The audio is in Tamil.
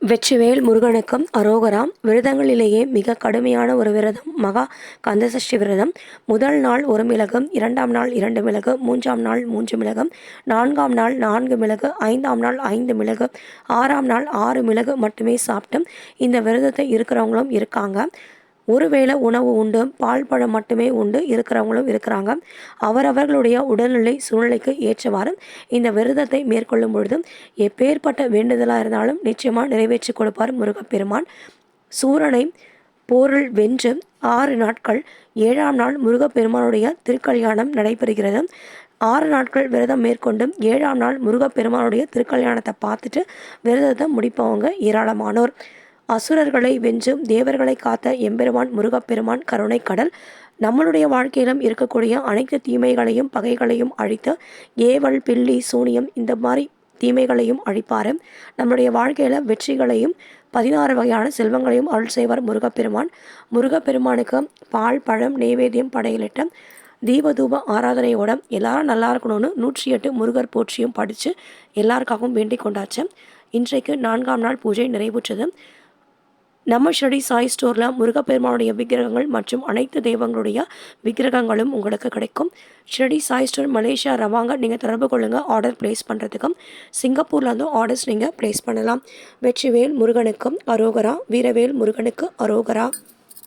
வெற்றிவேல் முருகனுக்கும் அரோகராம் விரதங்களிலேயே மிக கடுமையான ஒரு விரதம் மகா கந்தசஷ்டி விரதம். முதல் நாள் ஒரு மிளகும் இரண்டாம் நாள் இரண்டு மிளகு மூன்றாம் நாள் மூன்று மிளகும் நான்காம் நாள் நான்கு மிளகு ஐந்தாம் நாள் ஐந்து மிளகு ஆறாம் நாள் ஆறு மிளகு மட்டுமே சாப்பிட்டு இந்த விரதத்தை இருக்கிறவங்களும் இருக்காங்க. ஒருவேளை உணவு உண்டு பால் பழம் மட்டுமே உண்டு இருக்கிறவங்களும் இருக்கிறாங்க. அவரவர்களுடைய உடல்நிலை சூழ்நிலைக்கு ஏற்றவாறு இந்த விரதத்தை மேற்கொள்ளும் பொழுது எப்பேற்பட்ட வேண்டுதலாக இருந்தாலும் நிச்சயமாக நிறைவேற்றி கொடுப்பார் முருகப்பெருமான். சூரனை போரில் வென்று ஆறு நாட்கள் ஏழாம் நாள் முருகப்பெருமானுடைய திருக்கல்யாணம் நடைபெறுகிறது. ஆறு நாட்கள் விரதம் மேற்கொண்டு ஏழாம் நாள் முருகப்பெருமானுடைய திருக்கல்யாணத்தை பார்த்துட்டு விரதத்தை முடிப்பவங்க ஏராளமானோர். அசுரர்களை வென்று தேவர்களை காத்த எம்பெருமான் முருகப்பெருமான் கருணை கடல் நம்மளுடைய வாழ்க்கையிலும் இருக்கக்கூடிய அனைத்து தீமைகளையும் பகைகளையும் அழித்து ஏவல் பில்லி சூனியம் இந்த மாதிரி தீமைகளையும் அழிப்பார். நம்மளுடைய வாழ்க்கையில் வெற்றிகளையும் பதினாறு வகையான செல்வங்களையும் அருள் செய்வார் முருகப்பெருமான். முருகப்பெருமானுக்கு பால் பழம் நெய்வேத்தியம் படையிலிட்ட தீபதூப ஆராதனையோட எல்லாரும் நல்லா இருக்கணும்னு நூற்றி எட்டு முருகர் போற்றியும் படித்து எல்லாருக்காகவும் வேண்டிக் கொண்டாச்சு. இன்றைக்கு நான்காம் நாள் பூஜை நிறைவுற்றது. நம்ம ஷெடி சாய் ஸ்டோரில் முருகப்பெருமானுடைய விக்கிரகங்கள் மற்றும் அனைத்து தெய்வங்களுடைய விக்கிரகங்களும் உங்களுக்கு கிடைக்கும். ஷெடி சாய் ஸ்டோர் மலேசியா ரவாங்க நீங்கள் தொடர்பு கொள்ளுங்கள் ஆர்டர் ப்ளேஸ் பண்ணுறதுக்கும் சிங்கப்பூர்லேருந்து ஆர்டர்ஸ் நீங்கள் ப்ளேஸ் பண்ணலாம். வெற்றிவேல் முருகனுக்கும் அரோகரா வீரவேல் முருகனுக்கு அரோகரா.